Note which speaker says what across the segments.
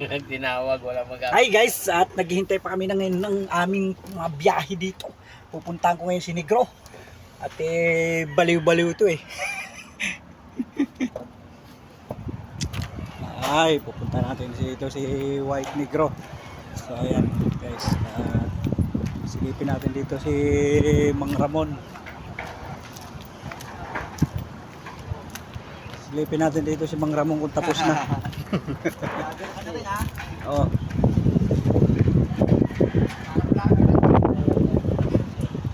Speaker 1: Tinawag, wala mag
Speaker 2: Hi guys, at naghihintay pa kami na ngayon ng aming mga biyahe dito. Pupuntahan ko ngayon si Negro. At eh, baliw-baliw ito eh. Ay, pupunta natin si ito si White Negro. So ayan guys, ah, silipin natin dito si Mang Ramon. Silipin natin dito si Mang Ramon kung tapos na. Oo.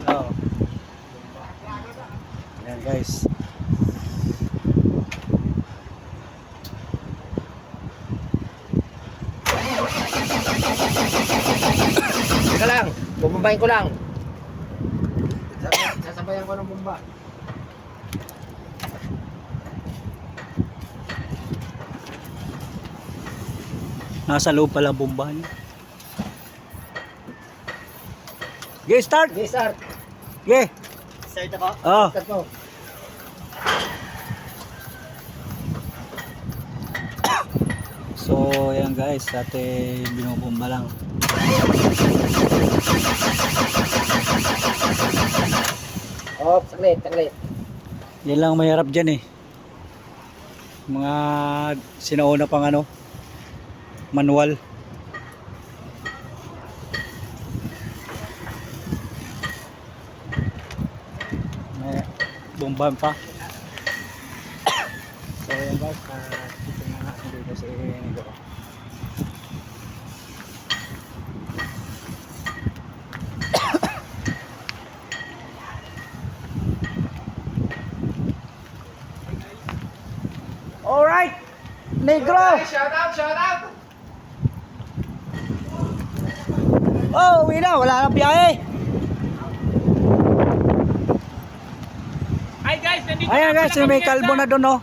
Speaker 2: Oo. Ayan guys.
Speaker 1: Teka lang, bumbabayin ko lang. Sasabayan ko ng bomba.
Speaker 2: Nasa loob pala bomba niya. Okay, start!
Speaker 1: Okay, start.
Speaker 2: Okay.
Speaker 1: Start ako.
Speaker 2: Oh.
Speaker 1: Start mo.
Speaker 2: So, ayan guys, ate binubomba lang.
Speaker 1: Oh, saglit, saglit.
Speaker 2: Yan lang ang mahirap dyan eh. Mga sinauna pang ano, manual. May bomba pa. so yan guys, uh, dito na nga dito si Negro. Alright! Negro!
Speaker 1: Shout out, shout out.
Speaker 2: Oh, uwi na. Wala na biyahe.
Speaker 1: Hi guys, nandito
Speaker 2: Ayan guys,
Speaker 1: pala
Speaker 2: may kalbo na doon oh.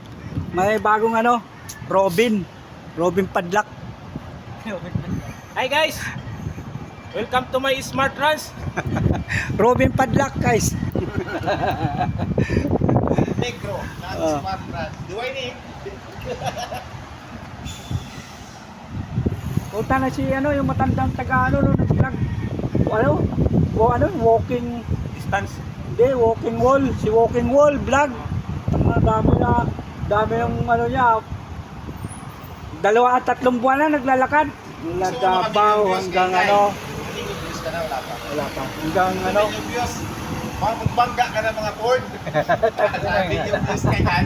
Speaker 2: May bagong ano, Robin. Robin Padlak.
Speaker 1: Hi guys. Welcome to my smart runs.
Speaker 2: Robin Padlak guys.
Speaker 3: Negro, not
Speaker 2: Ah.
Speaker 3: smart brand. Do I need?
Speaker 2: Punta na si ano, yung matandang taga ano, no, nag-vlog. Ano? O, ano, walking
Speaker 1: Distance.
Speaker 2: Hindi, walking wall. Si walking wall, vlog. Ang dami na, dami yung ano niya. Dalawa at tatlong buwan na naglalakad. Mula hanggang ano.
Speaker 3: Wala pa.
Speaker 2: Hanggang ano.
Speaker 3: Mga magbangga ka na mga porn. Sabi yung views kay Han.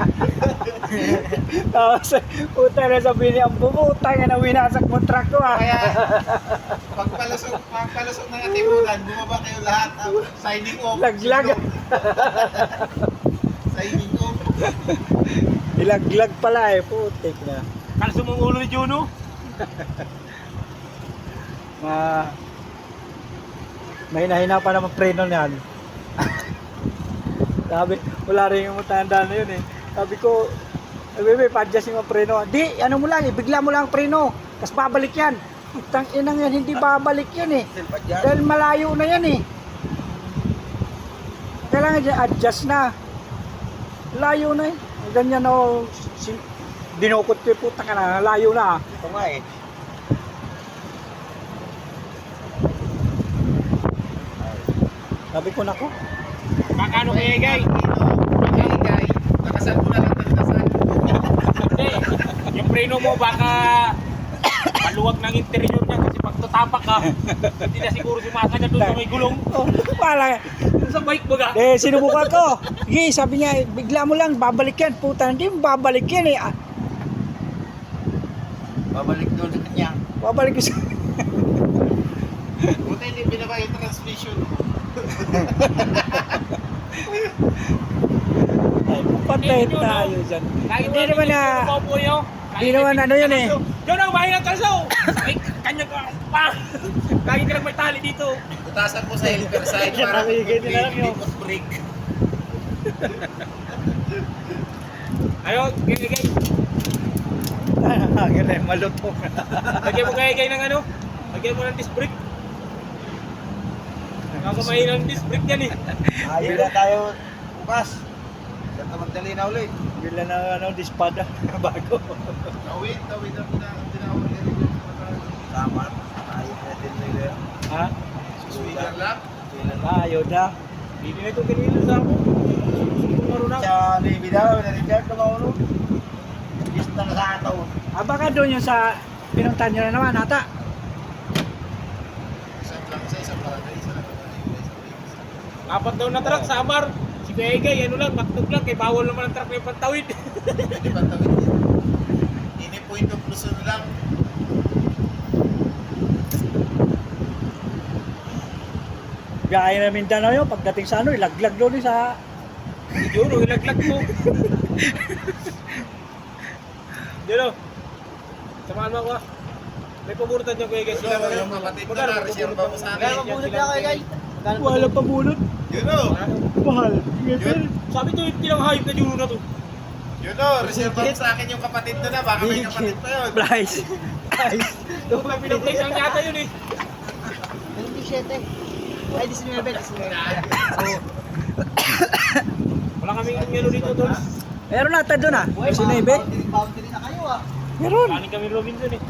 Speaker 2: Tapos, puta na sabi niya, puputa nga na winasak mo truck ko ah.
Speaker 3: Kaya, pagpalusok, pagpalusok ng atimunan, bumaba kayo lahat. Ah, Signing off.
Speaker 2: Laglag.
Speaker 3: Signing off.
Speaker 2: Ilaglag pala eh, putik na.
Speaker 1: Kalso mong ulo ni Juno.
Speaker 2: Ma may hina pa naman preno niyan. Sabi, wala rin yung matanda na yun eh. Sabi ko, eh, bebe, pa-adjust yung preno. Di, ano mo lang, ibigla mo lang ang preno. Tapos babalik yan. Tang inang yan, hindi babalik yan eh. Dahil malayo na yan eh. Kailangan dyan, adjust na. Layo na eh. Ganyan o, sin- dinukot ko yung puta ka na, layo na.
Speaker 3: Ito nga eh.
Speaker 2: Sabi ko nako,
Speaker 1: Kakano kaya gay?
Speaker 3: Okay, guys. Nakasal mo na lang ng dasal.
Speaker 1: Hindi. Yung preno mo baka maluwag ng interior niya kasi pag tutapak ka, hindi na siguro sumasagad doon sa may gulong.
Speaker 2: oh, pala.
Speaker 1: Sa bike baga.
Speaker 2: Eh, sinubukan ko. Sige, sabi niya, bigla mo lang, babalik yan. Puta, hindi mo babalik yan eh. Ah,
Speaker 3: Babalik doon sa kanya.
Speaker 2: babalik ko sa...
Speaker 3: Buti hindi binaba yung transmission.
Speaker 2: Ay, patay tayo dyan. Hindi naman na... Hindi naman ano yun eh.
Speaker 1: Yun ang bahay ng kalso. Ay, kanya ka. Pa! Kaya ka lang may tali dito.
Speaker 3: Butasan mo sa helper side para
Speaker 2: nabigay din na lang yun.
Speaker 3: ikot brake.
Speaker 1: Ayaw, gay gay.
Speaker 2: Ah, ganun, malutong.
Speaker 1: Lagyan mo kaya gay ng ano? Lagyan mo ng disc brake. Nakamahin ang disc brake niyan eh.
Speaker 3: Ayun na tayo bukas. Santa Magdalena ulit.
Speaker 2: Bila na ano, dispada. Bago.
Speaker 3: Tawid, tawid ang tinawag niya rin. Tama. Ayun na din nila. Ha? Susuwigan lang.
Speaker 2: Ah, Ayaw na.
Speaker 1: Hindi na ito kanina sa ako. Marunang.
Speaker 3: Sa Navy daw, na-reject na mauno. Lista na sa ataw.
Speaker 2: Ah, baka doon yung sa pinuntan nyo na naman, ata.
Speaker 1: Apat daw na truck sa Amar. Si Kuya Egay, ano lang, maktog lang. Kay bawal naman ang truck yung pantawid.
Speaker 3: Hindi ba tawid yan? Ini point of Luzon lang.
Speaker 2: Gaya na Mindanao yun, pagdating sa ano, ilaglag doon sa...
Speaker 1: Yun, ilaglag mo. Yun o. Samahan mo ako ah. May pabunutan niyo Kuya
Speaker 3: kapatid ko na, reserva mo sa akin.
Speaker 1: mabunot na Kuya Egay.
Speaker 2: Wala pa bunot.
Speaker 3: Yun o.
Speaker 2: Mahal.
Speaker 3: Yun.
Speaker 1: Sabi to, hindi lang hayop na juno na to.
Speaker 3: Yun o, reserva mo sa akin yung kapatid ko na. Baka may kapatid pa yun.
Speaker 2: Price. Price.
Speaker 1: Doon pa pinaplace lang yata yun eh.
Speaker 4: 27. Ay, 19, 19.
Speaker 1: Wala kaming yellow dito tol.
Speaker 2: Meron nata doon ah. Si Nebe.
Speaker 4: Boundary na kayo ah.
Speaker 2: Meron.
Speaker 1: Kanin kami Robinson eh.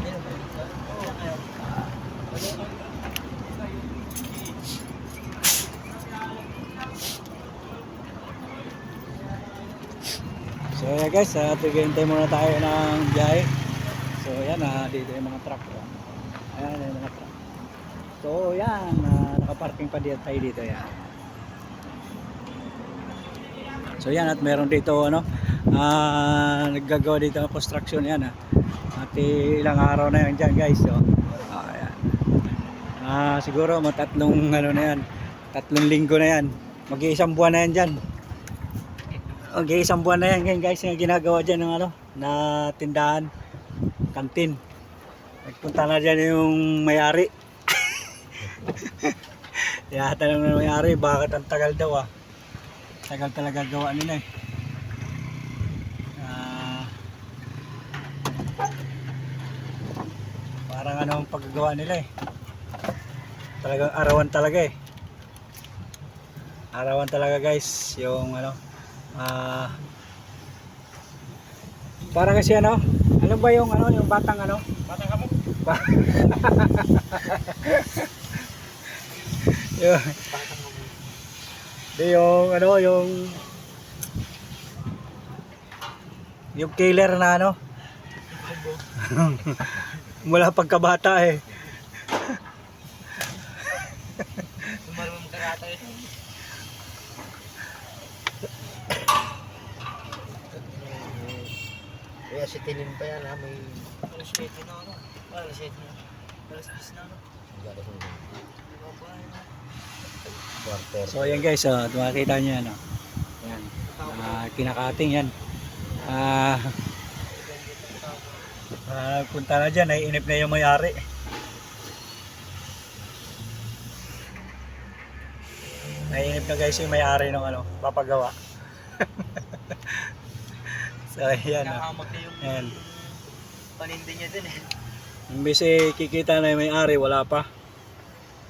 Speaker 2: So yeah guys, uh, tigintay muna tayo ng biyahe. So yan, ah, dito yung mga truck. oh. Ayan yung mga truck. So yan, ah, nakaparking pa dito tayo dito yan. So yan at meron dito ano, ah, naggagawa dito ng construction yan ah. At ilang araw na yan dyan guys. So, ah, ayan. Ah, siguro matatlong ano na yan, tatlong linggo na yan. Mag-iisang buwan na yan dyan. Okay, isang buwan na yan ngayon guys yung ginagawa dyan ng ano, na tindahan, kantin. Nagpunta na dyan yung may-ari. Tinatanong na ng may-ari, bakit ang tagal daw ah. Tagal talaga gawa nila eh. Ah, parang ano ang paggagawa nila eh. Talagang arawan talaga eh. Arawan talaga guys, yung ano, Ah. para kasi ano, ano ba yung ano, yung batang ano?
Speaker 1: Bata ka mo.
Speaker 2: Ba- yung, yung ano, yung yung killer na ano mula pagkabata eh
Speaker 4: Marunong karata Kaya si Tinin pa yan ha, may... Alas 7 na ano? Alas 7 na. Alas 10 na ano?
Speaker 2: So yan guys, oh, makikita nyo yan. Oh. Yan. Ah, kinakating yan. Ah, ah, punta na dyan, naiinip na yung may-ari. Naiinip na guys yung may-ari ng ano, papagawa. so yan. Oh.
Speaker 4: Nakahamag na yung
Speaker 2: Yan.
Speaker 4: panindi niya din eh.
Speaker 2: Imbis eh, kikita na yung may-ari, wala pa.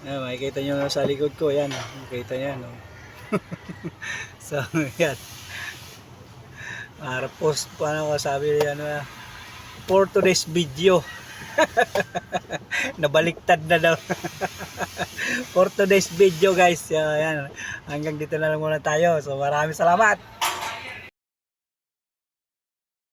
Speaker 2: Ayan, makikita nyo na sa likod ko, yan. oh. Makikita nyo, no? so, yan. Para post pa na ako, sabi niya, ano, ah, for today's video. Nabaliktad na daw. for today's video, guys. Yan, yan. Hanggang dito na lang muna tayo. So, maraming salamat.